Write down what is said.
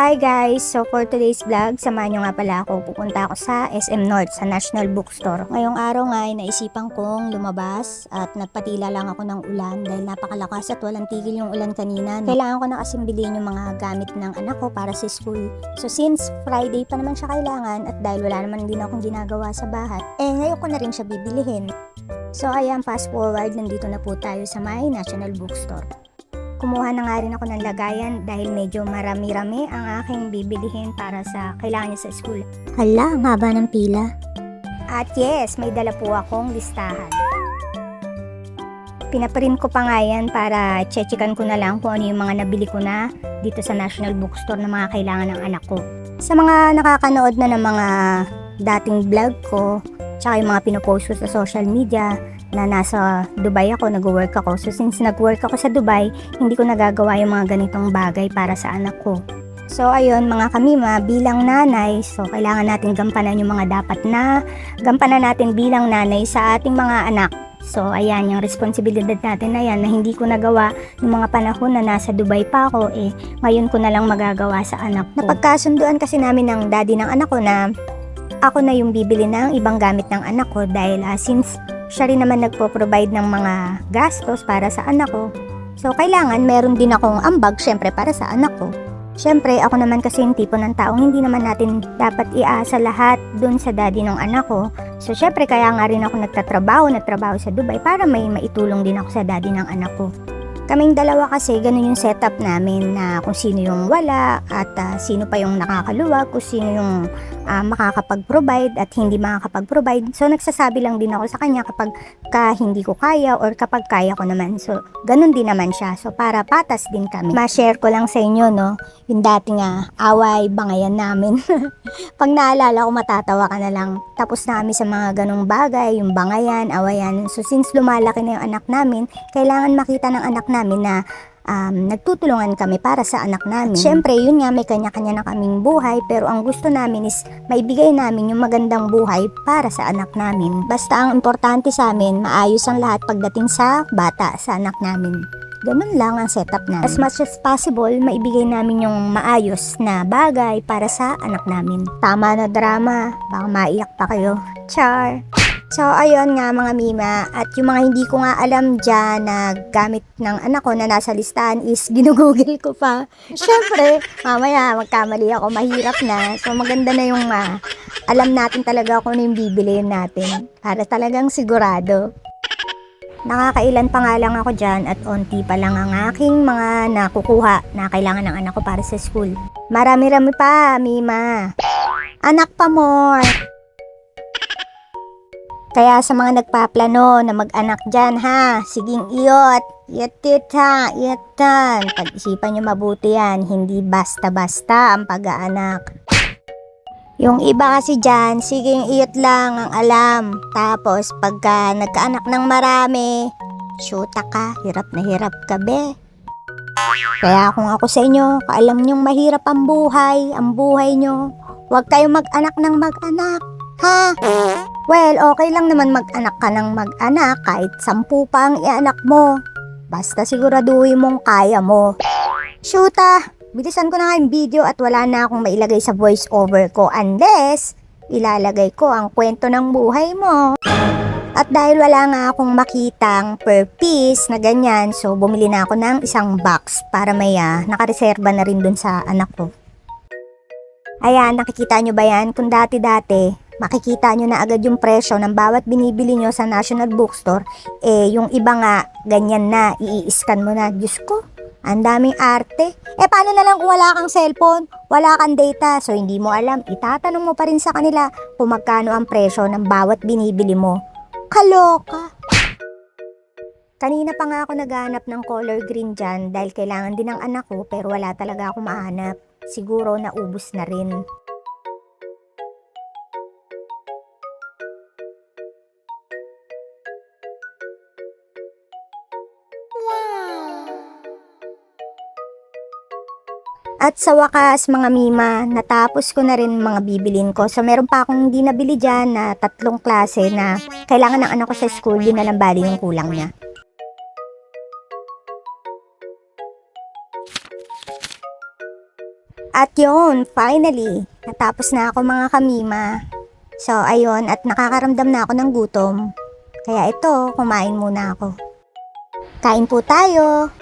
Hi guys! So for today's vlog, samahan nyo nga pala ako. Pupunta ako sa SM North, sa National Bookstore. Ngayong araw nga ay naisipan kong lumabas at nagpatila lang ako ng ulan dahil napakalakas at walang tigil yung ulan kanina. Kailangan ko na kasing bilhin yung mga gamit ng anak ko para sa school. So since Friday pa naman siya kailangan at dahil wala naman din akong ginagawa sa bahay, eh ngayon ko na rin siya bibilihin. So ayan, fast forward, nandito na po tayo sa may National Bookstore. Kumuha na nga rin ako ng lagayan dahil medyo marami-rami ang aking bibilihin para sa kailangan niya sa school. Hala, ang haba ng pila. At yes, may dala po akong listahan. Pinaprint ko pa nga yan para chechikan ko na lang kung ano yung mga nabili ko na dito sa National Bookstore na mga kailangan ng anak ko. Sa mga nakakanood na ng mga dating vlog ko, tsaka yung mga pinopost ko sa social media, na nasa Dubai ako, nag-work ako. So since nag-work ako sa Dubai, hindi ko nagagawa yung mga ganitong bagay para sa anak ko. So ayun mga kamima, bilang nanay, so kailangan natin gampanan yung mga dapat na gampanan natin bilang nanay sa ating mga anak. So ayan, yung responsibilidad natin na yan na hindi ko nagawa yung mga panahon na nasa Dubai pa ako, eh ngayon ko na lang magagawa sa anak ko. Napagkasunduan kasi namin ng daddy ng anak ko na ako na yung bibili ng ibang gamit ng anak ko dahil ah, since siya rin naman nagpo-provide ng mga gastos para sa anak ko. So, kailangan meron din akong ambag, syempre, para sa anak ko. Syempre, ako naman kasi yung tipo ng taong hindi naman natin dapat iasa lahat dun sa daddy ng anak ko. So, syempre, kaya nga rin ako nagtatrabaho, nagtrabaho sa Dubai para may maitulong din ako sa daddy ng anak ko. Kaming dalawa kasi, ganun yung setup namin na kung sino yung wala at ah, sino pa yung nakakaluwag, kung sino yung ah, makakapag-provide at hindi makakapag-provide. So, nagsasabi lang din ako sa kanya kapag ka hindi ko kaya or kapag kaya ko naman. So, ganun din naman siya. So, para patas din kami. Ma-share ko lang sa inyo, no, yung dati nga away, bangayan namin. Pag naalala ko, matatawa ka na lang. Tapos na kami sa mga ganong bagay, yung bangayan, awayan. So, since lumalaki na yung anak namin, kailangan makita ng anak namin na um, nagtutulungan kami para sa anak namin. Siyempre, yun nga, may kanya-kanya na kaming buhay, pero ang gusto namin is maibigay namin yung magandang buhay para sa anak namin. Basta ang importante sa amin, maayos ang lahat pagdating sa bata, sa anak namin. Ganun lang ang setup namin. As much as possible, maibigay namin yung maayos na bagay para sa anak namin. Tama na drama, baka maiyak pa kayo. Char! So, ayun nga mga mima. At yung mga hindi ko nga alam dyan na gamit ng anak ko na nasa listahan is ginugugil ko pa. Siyempre, mamaya magkamali ako, mahirap na. So, maganda na yung ma alam natin talaga kung ano yung bibiliin natin. Para talagang sigurado. Nakakailan pa nga lang ako dyan at onti pa lang ang aking mga nakukuha na kailangan ng anak ko para sa school. Marami-rami pa, Mima. Anak pa more. Kaya sa mga nagpaplano na mag-anak dyan ha, siging iyot. Iyatit ha, iyatan. Pag-isipan nyo mabuti yan, hindi basta-basta ang pag-aanak. Yung iba kasi dyan, siging iyot lang ang alam. Tapos pagka nagkaanak ng marami, syuta ka, hirap na hirap ka be. Kaya kung ako sa inyo, kaalam nyong mahirap ang buhay, ang buhay nyo, huwag kayong mag-anak ng mag-anak. Ha? Well, okay lang naman mag-anak ka ng mag-anak kahit sampu pa ang ianak mo. Basta siguraduhin mong kaya mo. Shoota! Bilisan ko na nga yung video at wala na akong mailagay sa voice over ko unless ilalagay ko ang kwento ng buhay mo. At dahil wala nga akong makitang per piece na ganyan, so bumili na ako ng isang box para may ah, nakareserba na rin dun sa anak ko. Ayan, nakikita nyo ba yan? Kung dati-dati, makikita nyo na agad yung presyo ng bawat binibili nyo sa National Bookstore, eh yung iba nga, ganyan na, i-scan mo na. Diyos ko, ang daming arte. Eh paano na lang kung wala kang cellphone, wala kang data, so hindi mo alam, itatanong mo pa rin sa kanila kung magkano ang presyo ng bawat binibili mo. Kaloka! Kanina pa nga ako naghahanap ng color green dyan dahil kailangan din ng anak ko pero wala talaga ako mahanap. Siguro naubos na rin. At sa wakas mga mima, natapos ko na rin mga bibilin ko. So meron pa akong hindi nabili dyan na tatlong klase na kailangan ng anak ko sa school, yun na lang bali yung kulang niya. At yun, finally, natapos na ako mga kamima. So, ayun, at nakakaramdam na ako ng gutom. Kaya ito, kumain muna ako. Kain po tayo!